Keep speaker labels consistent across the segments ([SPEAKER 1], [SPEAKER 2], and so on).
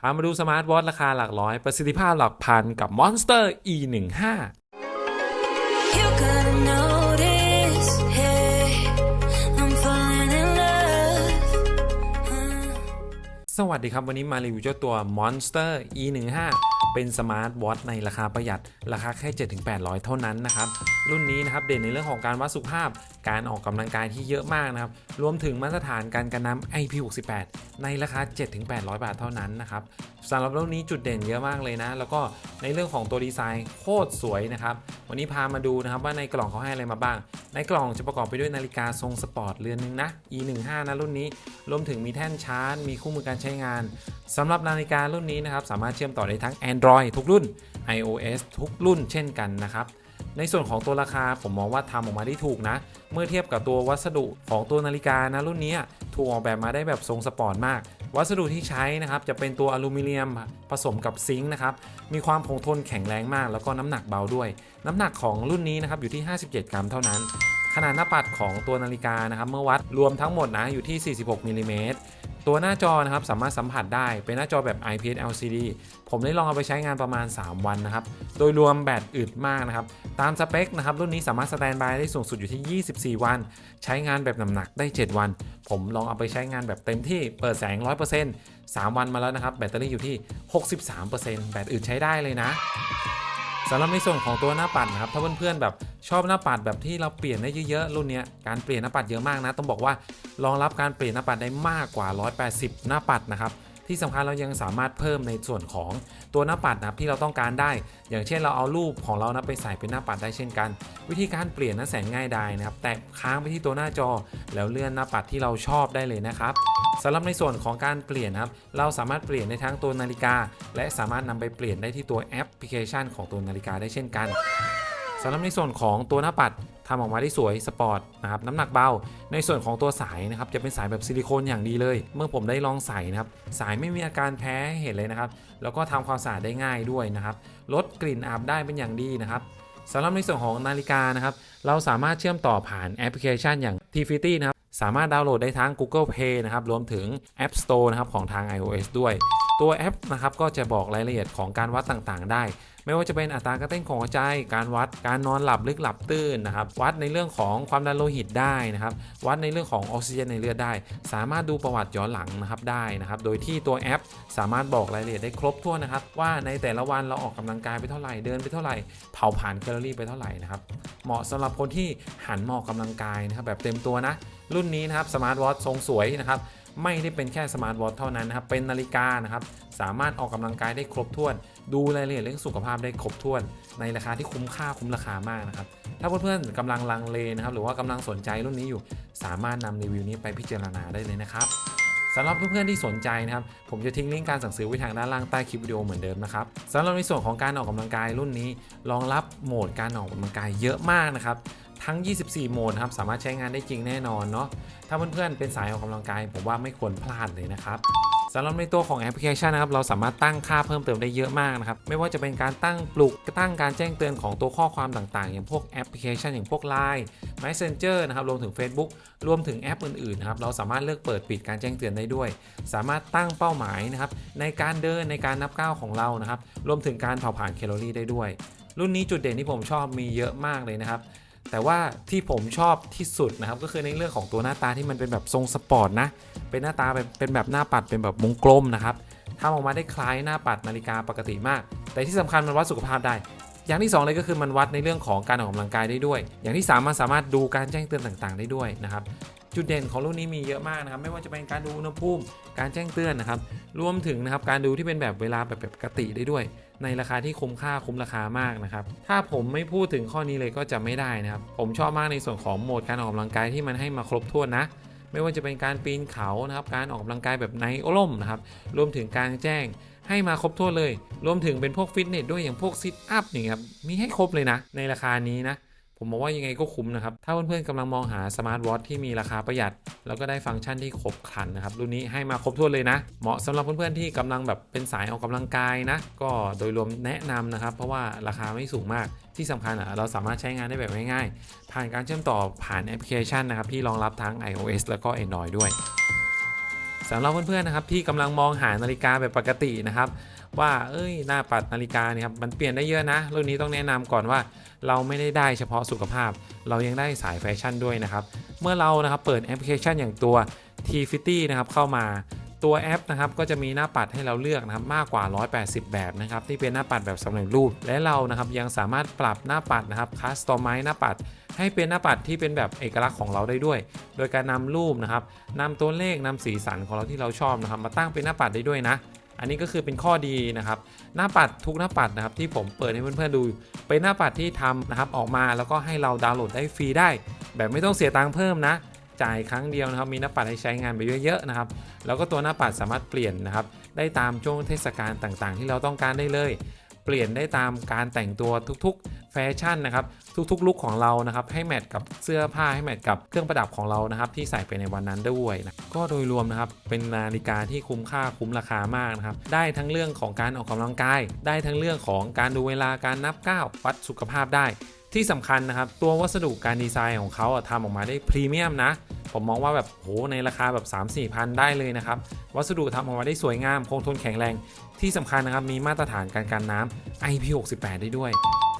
[SPEAKER 1] พามาดูสมาร์ทวอทราคาหลักร้อย ประสิทธิภาพหลักพันกับ Monster E15
[SPEAKER 2] You gotta notice, hey, I'm falling in love.
[SPEAKER 1] สวัสดีครับ วันนี้มารีวิวเจ้าตัว Monster E15 เป็นสมาร์ทวอทในราคาประหยัดราคาแค่ 7-800 เท่านั้นนะครับรุ่นนี้นะครับเด่นในเรื่องของการวัดสุขภาพ การออกกำลังกายที่เยอะมากนะครับรวมถึงมาตรฐานการกันน้ำ IP68 ในราคา 7-800 บาทเท่านั้นนะครับสำหรับรุ่นนี้จุดเด่นเยอะมากเลยนะ แล้วก็ในเรื่องของตัวดีไซน์โคตรสวยนะครับวันนี้พามาดูนะครับว่าในกล่องเขาให้อะไรมาบ้าง ในกล่องจะประกอบไปด้วยนาฬิกาทรงสปอร์ตเรือนหนึงนะ E15 นะรุ่นนี้รวมถึงมีแท่นชาร์จมีคู่มือการใช้งานสำหรับนาฬิการุ่นนี้นะครับสามารถเชื่อมต่อได้ทั้ง Android ทุกรุ่น iOS ทุกรุ่นเช่นกันนะครับ ในส่วนของตัวราคาผมมองว่าทำออกมาได้ถูกนะ เมื่อเทียบกับตัววัสดุของตัวนาฬิกานะรุ่นนี้ถูกออกแบบมาได้แบบทรงสปอร์ตมาก วัสดุที่ใช้นะครับจะเป็นตัวอลูมิเนียมผสมกับซิงค์นะครับ มีความคงทนแข็งแรงมาก แล้วก็น้ำหนักเบาด้วย น้ำหนักของรุ่นนี้นะครับอยู่ที่ 57 กรัมเท่านั้นขนาดหน้าปัดของตัวนาฬิกานะครับเมื่อวัดรวมทั้งหมดนะอยู่ที่ 46มิลลิเมตร ตัวหน้าจอนะครับสามารถสัมผัสได้เป็นหน้าจอแบบ IPS LCD ผมได้ลองเอาไปใช้งานประมาณ 3 วันนะครับ โดยรวมแบตอึดมากนะครับ ตามสเปคนะครับรุ่นนี้สามารถสแตนบายได้สูงสุดอยู่ที่ 24 วัน ใช้งานแบบหนักๆได้ 7 วัน ผมลองเอาไปใช้งานแบบเต็มที่เปิดแสง 100% 3 วันมาแล้วนะครับ แบตเตอรี่อยู่ที่ 63%แบตอึดใช้ได้เลยนะ สำหรับในส่วนของตัวหน้าปัดนะครับ ถ้าเพื่อนๆแบบชอบหน้าปัดแบบที่เราเปลี่ยนได้เยอะๆรุ่นนี้การเปลี่ยนหน้าปัดเยอะมากนะ ต้องบอกว่ารองรับการเปลี่ยนหน้าปัดได้มากกว่า 180 หน้าปัดนะครับที่สำคัญเรายังสามารถเพิ่มในส่วนของตัวหน้าปัดนะครับที่เราต้องการได้ อย่างเช่นเราเอารูปของเรานะไปใส่เป็นหน้าปัดได้เช่นกัน วิธีการเปลี่ยนนั้นแสนง่ายดายนะครับ แตะค้างไปที่ตัวหน้าจอ แล้วเลื่อนหน้าปัดที่เราชอบได้เลยนะครับ สำหรับในส่วนของการเปลี่ยนครับ เราสามารถเปลี่ยนได้ทั้งตัวนาฬิกา และสามารถนำไปเปลี่ยนได้ที่ตัวแอปพลิเคชันของตัวนาฬิกาได้เช่นกันสำหรับในส่วนของตัวหน้าปัดทำออกมาได้สวยสปอร์ตนะครับน้ำหนักเบา ในส่วนของตัวสายนะครับจะเป็นสายแบบซิลิโคนอย่างดีเลย เมื่อผมได้ลองใส่นะครับสายไม่มีอาการแพ้เห็นเลยนะครับแล้วก็ทำความสะอาดได้ง่ายด้วยนะครับลดกลิ่นอับได้เป็นอย่างดีนะครับสำหรับในส่วนของนาฬิกานะครับเราสามารถเชื่อมต่อผ่านแอปพลิเคชันอย่าง t f i t y นะครับ สามารถดาวน์โหลดได้ทั้ง Google Play นะครับ รวมถึง App Store นะครับของทาง iOS ด้วย ตัวแอปนะครับก็จะบอกรายละเอียดของการวัดต่างๆ ได้ ไม่ว่าจะเป็นอัตราการเต้นของหัวใจ การวัดการนอนหลับลึกหลับตื่นนะครับ วัดในเรื่องของความดันโลหิตได้นะครับ วัดในเรื่องของออกซิเจนในเลือดได้ สามารถดูประวัติย้อนหลังนะครับได้นะครับ โดยที่ตัวแอป สามารถบอกรายละเอียดได้ครบถ้วนนะครับ ว่าในแต่ละวันเราออกกำลังกายไปเท่าไหร่เดินไปเท่าไหร่เผาผลาญแคลอรี่ไปเท่าไหร่นะครับเหมาะสำหรับคนที่หันมาออกกำลังกายนะครับแบบเต็มตัวนะรุ่นนี้นะครับสมาร์ทวอททรงสวยนะครับ ไม่ได้เป็นแค่สมาร์ทวอทเท่านั้นนะครับ เป็นนาฬิกานะครับ สามารถออกกำลังกายได้ครบถ้วน ดูรายละเอียดเรื่องสุขภาพได้ครบถ้วน ในราคาที่คุ้มค่าคุ้มราคามากนะครับ ถ้าเพื่อนๆกำลังลังเลนะครับ หรือว่ากำลังสนใจรุ่นนี้อยู่ สามารถนำรีวิวนี้ไปพิจารณาได้เลยนะครับสำหรับเพื่อนๆที่สนใจนะครับ ผมจะทิ้งลิงก์การสั่งซื้อไว้ทางด้านล่างใต้คลิปวิดีโอเหมือนเดิมนะครับสำหรับในส่วนของการออกกำลังกายรุ่นนี้รองรับโหมดการออกกำลังกายเยอะมากนะครับ ทั้ง 24 โหมดครับสามารถใช้งานได้จริงแน่นอนเนาะถ้าเพื่อนๆเป็นสายออกกำลังกายผมว่าไม่ควรพลาดเลยนะครับสำหรับในตัวของแอปพลิเคชันนะครับเราสามารถตั้งค่าเพิ่มเติมได้เยอะมากนะครับไม่ว่าจะเป็นการตั้งปลุกตั้งการแจ้งเตือนของตัวข้อความต่างๆ อย่างพวกแอปพลิเคชันอย่างพวก Line Messenger นะครับรวมถึง Facebook รวมถึงแอปอื่นๆนะครับเราสามารถเลือกเปิดปิดการแจ้งเตือนได้ด้วย สามารถตั้งเป้าหมายนะครับในการเดินในการนับก้าวของเรานะครับรวมถึงการเผาผลาญแคลอรี่ได้ด้วย รุ่นนี้จุดเด่นที่ผมชอบมีเยอะมากเลยนะครับ แต่ว่าที่ผมชอบที่สุดนะครับ ก็คือในเรื่องของตัวหน้าตาที่มันเป็นแบบทรงสปอร์ตนะ เป็นหน้าตาเป็นแบบหน้าปัดเป็นแบบวงกลมนะครับทำออกมาได้คล้ายหน้าปัดนาฬิกาปกติมาก แต่ที่สำคัญมันวัดสุขภาพได้ อย่างที่สองเลยก็คือมันวัดในเรื่องของการออกกำลังกายได้ด้วย อย่างที่สามมันสามารถดูการแจ้งเตือนต่างๆ ได้ด้วยนะครับ จุดเด่นของรุ่นนี้มีเยอะมากนะครับ ไม่ว่าจะเป็นการดูอุณหภูมิ การแจ้งเตือนนะครับ รวมถึงนะครับการดูที่เป็นแบบเวลาแบบแบบปกติได้ด้วย ในราคาที่คุ้มค่าคุ้มราคามากนะครับ ถ้าผมไม่พูดถึงข้อนี้เลยก็จะไม่ได้นะครับ ผมชอบมากในส่วนของโหมดการออกกำลังกายที่มันให้มาครบถ้วนนะไม่ว่าจะเป็นการปีนเขานะครับ การออกกำลังกายแบบในร่มนะครับ รวมถึงการแจ้งให้มาครบถ้วนเลย รวมถึงเป็นพวกฟิตเนสด้วยอย่างพวกซิทอัพอย่ครับ มีให้ครบเลยนะ ในราคานี้นะ ผมมองว่ายังไงก็คุ้มนะครับ ถ้าเพื่อนๆกำลังมองหาสมาร์ทวอทที่มีราคาประหยัด แล้วก็ได้ฟังก์ชันที่ครบครันนะครับ รุ่นนี้ให้มาครบถ้วนเลยนะ เหมาะสำหรับเพื่อนๆที่กำลังแบบเป็นสายออกกำลังกายนะ ก็โดยรวมแนะนำนะครับ เพราะว่าราคาไม่สูงมาก ที่สำคัญอะเราสามารถใช้งานได้แบบง่ายๆ ผ่านการเชื่อมต่อผ่านแอปพลิเคชันนะครับที่รองรับทั้ง iOS แล้วก็ Android ด้วยสำหรับเพื่อนๆนะครับที่กำลังมองหานาฬิกาแบบปกตินะครับว่าเอ้ยหน้าปัดนาฬิกาเนี่ยครับมันเปลี่ยนได้เยอะนะรุ่นนี้ต้องแนะนำก่อนว่า เราไม่ได้ได้เฉพาะสุขภาพ เรายังได้สายแฟชั่นด้วยนะครับ เมื่อเรานะครับเปิดแอปพลิเคชันอย่างตัว T50 นะครับเข้ามาตัวแอปนะครับก็จะมีหน้าปัดให้เราเลือกนะครับมากกว่า 180 แบบนะครับที่เป็นหน้าปัดแบบสำเร็จรูป และเรานะครับยังสามารถปรับหน้าปัดนะครับคัสตอมไมหน้าปัด ให้เป็นหน้าปัดที่เป็นแบบเอกลักษณ์ของเราได้ด้วย โดยการนำรูปนะครับนำตัวเลขนำสีสันของเราที่เราชอบนะครับมาตั้งเป็นหน้าปัดได้ด้วยนะ อันนี้ก็คือเป็นข้อดีนะครับ หน้าปัดทุกหน้าปัดนะครับที่ผมเปิดให้เพื่อนๆดู เป็นหน้าปัดที่ทำนะครับออกมาแล้วก็ให้เราดาวน์โหลดได้ฟรีได้ แบบไม่ต้องเสียตังค์เพิ่มนะ จ่ายครั้งเดียวนะครับ มีหน้าปัดให้ใช้งานไปเยอะๆนะครับ แล้วก็ตัวหน้าปัดสามารถเปลี่ยนนะครับ ได้ตามช่วงเทศกาลต่างๆ ที่เราต้องการได้เลย เปลี่ยนได้ตามการแต่งตัวทุกๆ แฟชั่นนะครับ ทุกๆลุคของเรานะครับ ให้แมทกับเสื้อผ้าให้แมทกับเครื่องประดับของเรานะครับ ที่ใส่ไปในวันนั้นด้วยนะก็โดยรวมนะครับเป็นนาฬิกาที่คุ้มค่าคุ้มราคามากนะครับ ได้ทั้งเรื่องของการออกกำลังกาย ได้ทั้งเรื่องของการดูเวลาการนับก้าววัดสุขภาพได้ ที่สำคัญนะครับ ตัววัสดุการดีไซน์ของเขาอะทำออกมาได้พรีเมียมนะ ผมมองว่าแบบโหในราคาแบบ 3 4พันได้เลยนะครับ วัสดุทำออกมาได้สวยงาม คงทนแข็งแรง ที่สำคัญนะครับมีมาตรฐานการกันน้ำ IP68 ได้ด้วย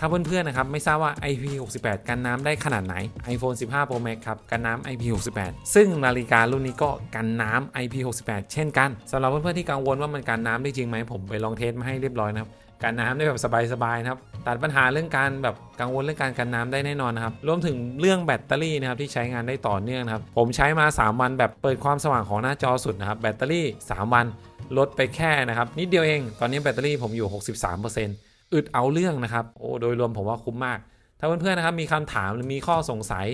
[SPEAKER 1] ถ้าเพื่อนๆนะครับไม่ทราบว่า IP68 กันน้ำได้ขนาดไหน iPhone 15 Pro Max ครับกันน้ำ IP68 ซึ่งนาฬิการุ่นนี้ก็กันน้ำ IP68 เช่นกันสำหรับเพื่อนๆที่กังวลว่ามันกันน้ำได้จริงไหมผมไปลองเทสมาให้เรียบร้อยนะครับ กันน้ำได้แบบสบายๆนะครับตัดปัญหาเรื่องการแบบกังวลเรื่องการกันน้ำได้แน่นอนนะครับรวมถึงเรื่องแบตเตอรี่นะครับที่ใช้งานได้ต่อเนื่องนะครับผมใช้มา 3 วันแบบเปิดความสว่างของหน้าจอสุดนะครับแบตเตอรี่ 3 วันลดไปแค่นะครับนิดเดียวเอง ตอนนี้แบตเตอรี่ผมอยู่ 63%อึดเอาเรื่องนะครับโอ้โดยรวมผมว่าคุ้มมาก ถ้าเพื่อนๆนะครับมีคำถามหรือมีข้อสงสัย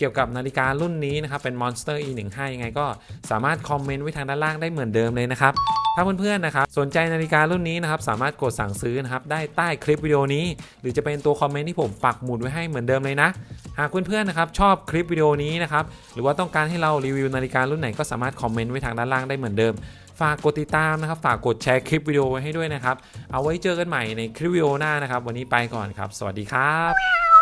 [SPEAKER 1] เกี่ยวกับนาฬิการุ่นนี้นะครับเป็น Monster E15 ยังไงก็สามารถคอมเมนต์ไว้ทางด้านล่างได้เหมือนเดิมเลยนะครับถ้าเพื่อนๆนะครับสนใจนาฬิการุ่นนี้นะครับสามารถกดสั่งซื้อนะครับได้ใต้คลิปวิดีโอนี้ หรือจะเป็นตัวคอมเมนต์ที่ผมปักหมุดไว้ให้เหมือนเดิมเลยนะ หากเพื่อนๆนะครับชอบคลิปวิดีโอนี้นะครับหรือว่าต้องการให้เรารีวิวนาฬิการุ่นไหนก็สามารถคอมเมนต์ไว้ทางด้านล่างได้เหมือนเดิม ฝากกดติดตามนะครับ ฝากกดแชร์คลิปวิดีโอไว้ให้ด้วยนะครับเอาไว้เจอกันใหม่ในคลิปวิดีโอหน้านะครับ วันนี้ไปก่อนครับ สวัสดีครับ